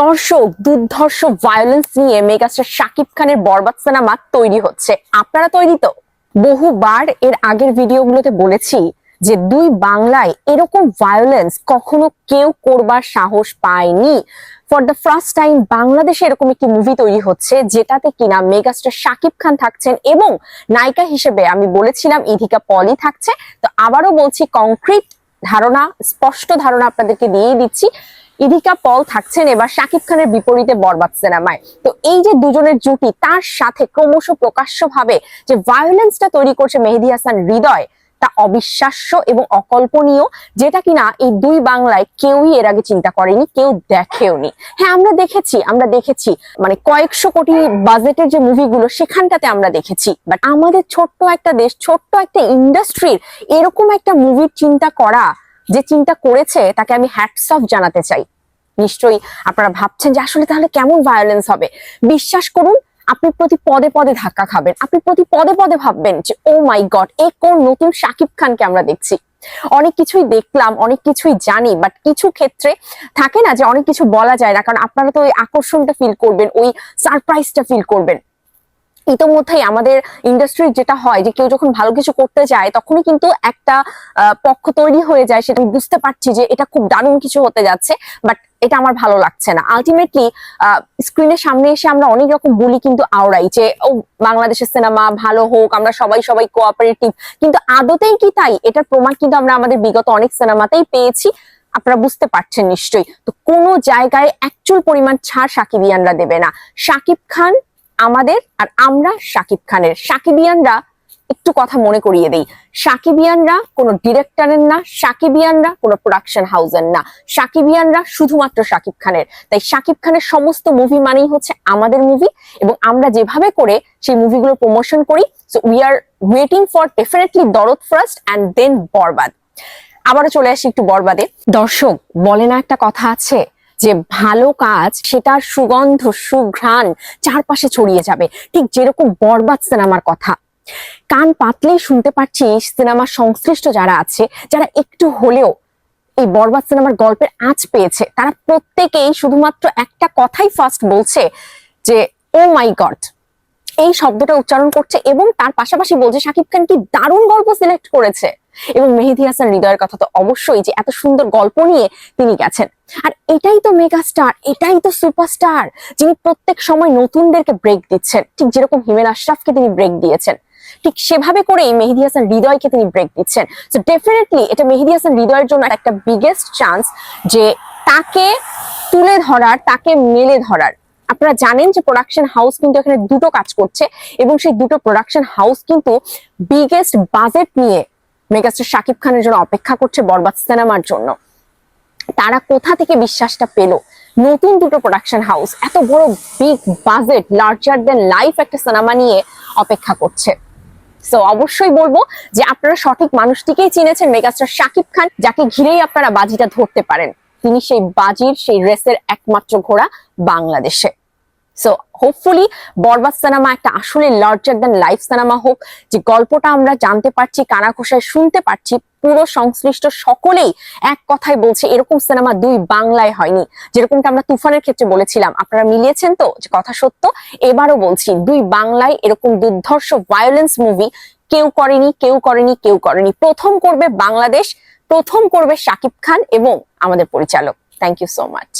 দর্শক, দুর্ধর্ষ ভায়োলেন্স নিয়ে মেগাস্টার শাকিব খানের বরবাদ সিনেমা তৈরি হচ্ছে। আপনারা তৈরি তো? বহুবার এর আগের ভিডিওগুলোতে বলেছি যে দুই বাংলায় এরকম ভায়োলেন্স কখনো কেউ করবার সাহস পায়নি। ফর দ্য ফার্স্ট টাইম বাংলাদেশে এরকম একটি মুভি তৈরি হচ্ছে, যেটাতে কিনা মেগাস্টার শাকিব খান থাকছেন এবং নায়িকা হিসেবে আমি বলেছিলাম ইধিকা পলি থাকছে। তো আবারও বলছি কংক্রিট ধারণা, স্পষ্ট ধারণা আপনাদেরকে দিয়েই দিচ্ছি। ইদিকা পল থাকছেন এবার শাকিব খানের বিপরীতে বরবাদ সিনেমায়। তো এই যে দুজনের জুটি, তার সাথে ক্রমশ প্রকাশ্যভাবে যে ভায়োলেন্সটা তৈরি করছে মেহেদি হাসান হৃদয়, তা অবিশ্বাস্য এবং অকল্পনীয়, যেটা কিনা এই দুই বাংলায় কেউই এর আগে চিন্তা করেনি, কেউ দেখেওনি। হ্যাঁ আমরা দেখেছি আমরা দেখেছি মানে কয়েকশো কোটি বাজেটের যে মুভিগুলো সেখানটাতে আমরা দেখেছি। বাট আমাদের ছোট্ট একটা দেশ, ছোট্ট একটা ইন্ডাস্ট্রির এরকম একটা মুভির চিন্তা করা যে চিন্তা করেছে, তাকে আমি হ্যাটস অফ জানাতে চাই। নিশ্চয়ই আপনারা ভাবছেন যে আসলে তাহলে কেমন ভায়োলেন্স হবে? বিশ্বাস করুন, আপনি প্রতি পদে পদে ধাক্কা খাবেন। আপনি প্রতি পদে পদে ভাববেন যে ও মাই গড এ কোন নতুন শাকিব খানকে আমরা দেখছি? অনেক কিছুই দেখলাম, অনেক কিছুই জানি বাট কিছু ক্ষেত্রে থাকে না যে অনেক কিছু বলা যায় না, কারণ আপনারা তো ওই আকর্ষণটা ফিল করবেন, ওই সারপ্রাইজটা ফিল করবেন। ইতোমধ্যেই আমাদের ইন্ডাস্ট্রির যেটা হয় যে কেউ যখন ভালো কিছু করতে যায়, তখনই কিন্তু একটা পক্ষ তৈরি হয়ে যায় সেটা বুঝতে পারছি যে এটা খুব দারুণ কিছু হতে যাচ্ছে বাট এটা আমার ভালো লাগছে না। আলটিমেটলি স্ক্রিনের সামনে এসে আমরা অনেক রকম বলি কিন্তু আওড়াই যে, ও, বাংলাদেশের সিনেমা ভালো হোক, আমরা সবাই সবাই কোঅপারেটিভ কিন্তু আদতেই কি তাই? এটার প্রমাণ কিন্তু আমরা আমাদের বিগত অনেক সিনেমাতেই পেয়েছি, আপনারা বুঝতে পারছেন নিশ্চয়ই। তো কোনো জায়গায় অ্যাকচুয়াল পরিমাণ ছাড় সাকিবিয়ানরা দেবে না। সাকিব খান আমাদের আর আমরা সাকিব খানের। সাকিবিয়ানরা একটু কথা মনে করিয়ে দেই। সাকিবিয়ানরা কোনো ডিরেক্টরের না, সাকিবিয়ানরা কোনো প্রোডাকশন হাউসের না। সাকিবিয়ানরা শুধুমাত্র সাকিব খানের। তাই সাকিব খানের সমস্ত মুভি মানেই হচ্ছে আমাদের মুভি এবং আমরা যেভাবে করে সেই মুভিগুলো প্রমোশন করি so we are waiting for definitely Dorod first and then Borbaad আবারও চলে আসি একটু বরবাদে দর্শক, বলে না একটা কথা আছে? যে ভালো কাজ, সেটার সুগন্ধ, সুঘ্রাণ চারপাশে ছড়িয়ে যাবে। ঠিক যেরকম বরবাদ সিনেমার কথা। কান পাতলেই শুনতে পাচ্ছি সিনেমার সংশ্লিষ্ট যারা আছে, যারা একটু হলেও এই বরবাদ সিনেমার গল্পের আঁচ পেয়েছে, তারা প্রত্যেকেই শুধুমাত্র একটা কথাই ফার্স্ট বলছে যে ও মাই গড এই শব্দটা উচ্চারণ করছে এবং তার পাশাপাশি বলছে, শাকিব খান কি দারুণ গল্প সিলেক্ট করেছে। এবং মেহেদি হাসান হৃদয়ের কথা তো অবশ্যই যে এত সুন্দর গল্প নিয়ে তিনি গেছেন। আর এটাই তো মেগা স্টার এটাই তো সুপারস্টার যিনি প্রত্যেক সময় নতুনদেরকে ব্রেক দিচ্ছেন। ঠিক যেরকম হিমেল আশরাফকে তিনি ব্রেক দিয়েছেন, ঠিক সেভাবে করেই মেহেদি হাসান হৃদয়কে তিনি ব্রেক দিচ্ছেন। সো ডেফিনেটলি এটা মেহেদি হাসান হৃদয়ের জন্য একটা বিগেস্ট চান্স যে তাকে তুলে ধরার, তাকে মেলে ধরার। আপনারা জানেন যে প্রোডাকশন হাউস কিন্তু এখানে দুটো কাজ করছে এবং সেই দুটো প্রোডাকশন হাউস কিন্তু বিগেস্ট বাজেট নিয়ে মেগাস্টার শাকিব খানের জন্য অপেক্ষা করছে বরবাদ সিনেমার জন্য। তারা কোথা থেকে বিশ্বাসটা পেল? নতুন দুটো প্রোডাকশন হাউস এত বড় big budget larger than life একটা সিনেমা নিয়ে অপেক্ষা করছে। অবশ্যই বলব যে আপনারা সঠিক মানুষটিকেই চিনেছেন মেগাস্টার শাকিব খান, যাকে ঘিরেই আপনারা বাজিটা ধরতে পারেন। তিনি সেই বাজির, সেই রেসের একমাত্র ঘোড়া বাংলাদেশে। সো হোপফুলি বরবাদ সিনেমা একটা আসলে লার্জার দেন লাইফ সিনেমা হোক। যে গল্পটা আমরা জানতে পারছি, কানাঘোষায় শুনতে পারছি, পুরো সংশ্লিষ্ট সকলেই এক কথাই বলছে, এরকম সিনেমা দুই বাংলায় হয়নি। যেরকমটা আমরা তুফানের ক্ষেত্রে বলেছিলাম, আপনারা মিলিয়েছেন তো? যে কথা সত্য, এবারও বলছি, দুই বাংলায় এরকম দুর্ধর্ষ ভায়োলেন্স মুভি কেউ করেনি কেউ করেনি কেউ করেনি। প্রথম করবে বাংলাদেশ, প্রথম করবে শাকিব খান এবং আমাদের পরিচালক। Thank you so much